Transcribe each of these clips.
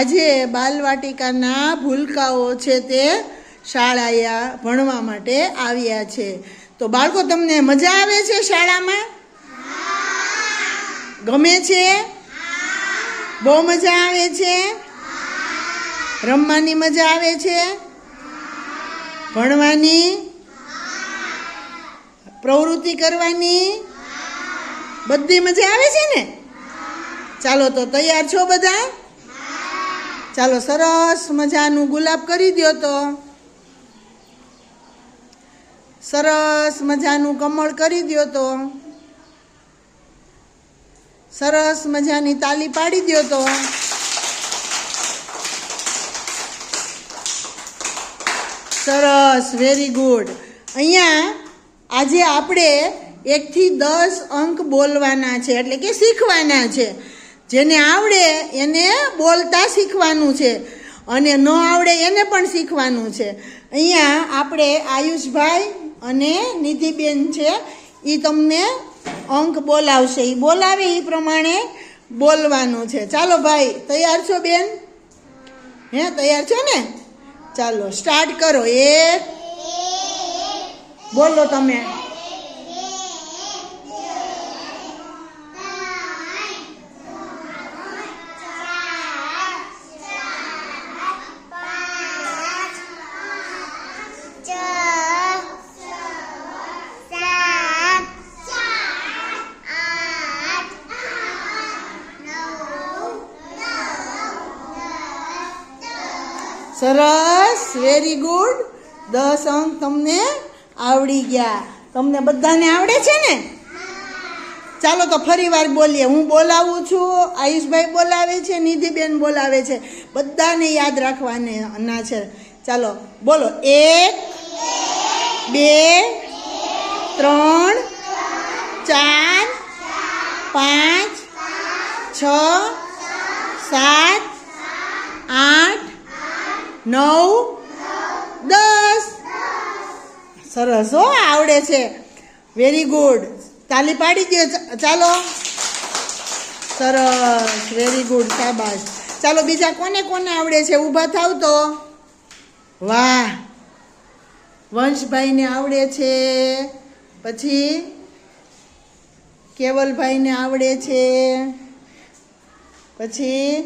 આજે બાલવાટિકાના ભૂલકાઓ છે તે શાળાએ ભણવા માટે આવ્યા છે. તો બાળકો, તમને મજા આવે છે શાળામાં? ગમે છે? બહુ મજા આવે છે? રમવાની મજા આવે છે? ભણવાની? પ્રવૃત્તિ કરવાની? બધી મજા આવે છે ને? ચાલો તો તૈયાર છો બધા? ચાલો સરસ મજાનું ગુલાબ કરી દ્યો તો. સરસ મજાનું કમળ કરી દ્યો તો. સરસ મજાની તાલી પાડી દ્યો તો. સરસ વેરી ગુડ અહીંયા આજે આપણે એકથી દસ અંક બોલવાના છે, એટલે કે શીખવાના છે. જેને આવડે એને બોલતા શીખવાનું છે અને ન આવડે એને પણ શીખવાનું છે. અહીંયા આપણે આયુષભાઈ અને નિધિબેન છે એ તમને અંક બોલાવશે. એ બોલાવે એ પ્રમાણે બોલવાનું છે. ચાલો ભાઈ, તૈયાર છો બેન? હે, તૈયાર છો ને? ચાલો, સ્ટાર્ટ કરો. એક, બોલો તમે. સરસ વેરી ગુડ દસ અંક તમને આવડી ગયા. તમને બધાને આવડે છે ને? ચાલો તો ફરી વાર બોલીએ. હું બોલાવું છું. આયુષભાઈ બોલાવે છે, નિધિબેન બોલાવે છે. બધાને યાદ રાખવાને ના છે. ચાલો, બોલો. એક, બે, ત્રણ, ચાર, પાંચ, છ, સાત નવ? દસ? સરસ, હો, આવડે છે. વેરી ગુડ તાલી પાડી દો ચાલો. સરસ વેરી ગુડ શાબાશ. ચાલો, બીજા કોને કોને આવડે છે? ઊભા થાવ તો. વાહ. વંશભાઈને આવડે છે. પછી કેવલભાઈને આવડે છે. પછી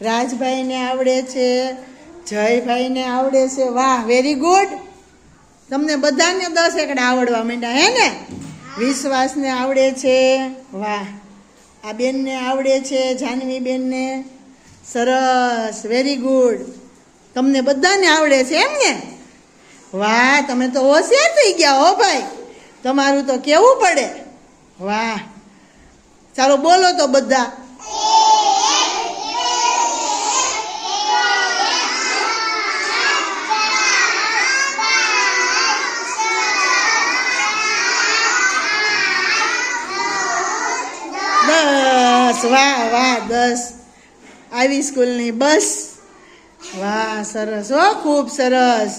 રાજભાઈને આવડે છે. જયભાઈને આવડે છે. વાહ વેરી ગુડ તમને બધાને દસ એકડા આવડવા માંડ્યા, હે ને? વિશ્વાસને આવડે છે. વાહ, આ બેનને આવડે છે જાનવી બેનને સરસ વેરી ગુડ તમને બધાને આવડે છે એમ ને? વાહ, તમે તો હોશિયાર થઈ ગયા હો ભાઈ. તમારું તો કેવું પડે? વાહ. ચાલો બોલો તો બધા. દસ વાહ વાહ દસ. આવી સ્કૂલની બસ. વાહ સરસ હો ખૂબ સરસ.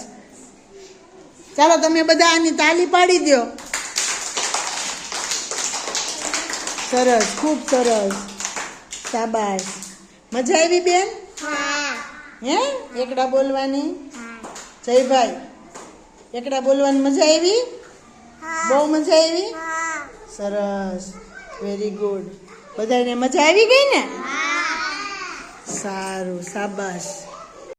ચાલો તમે બધા આની તાલી પાડી દો સરસ ખૂબ સરસ. શાબાશ. મજા આવી બેન? હે. એકડા બોલવાની? જયભાઈ એકડા બોલવાની મજા આવી? બહુ મજા આવી? સરસ. Very good. બધાને મજા આવી ગઈ ને? સારું શાબાશ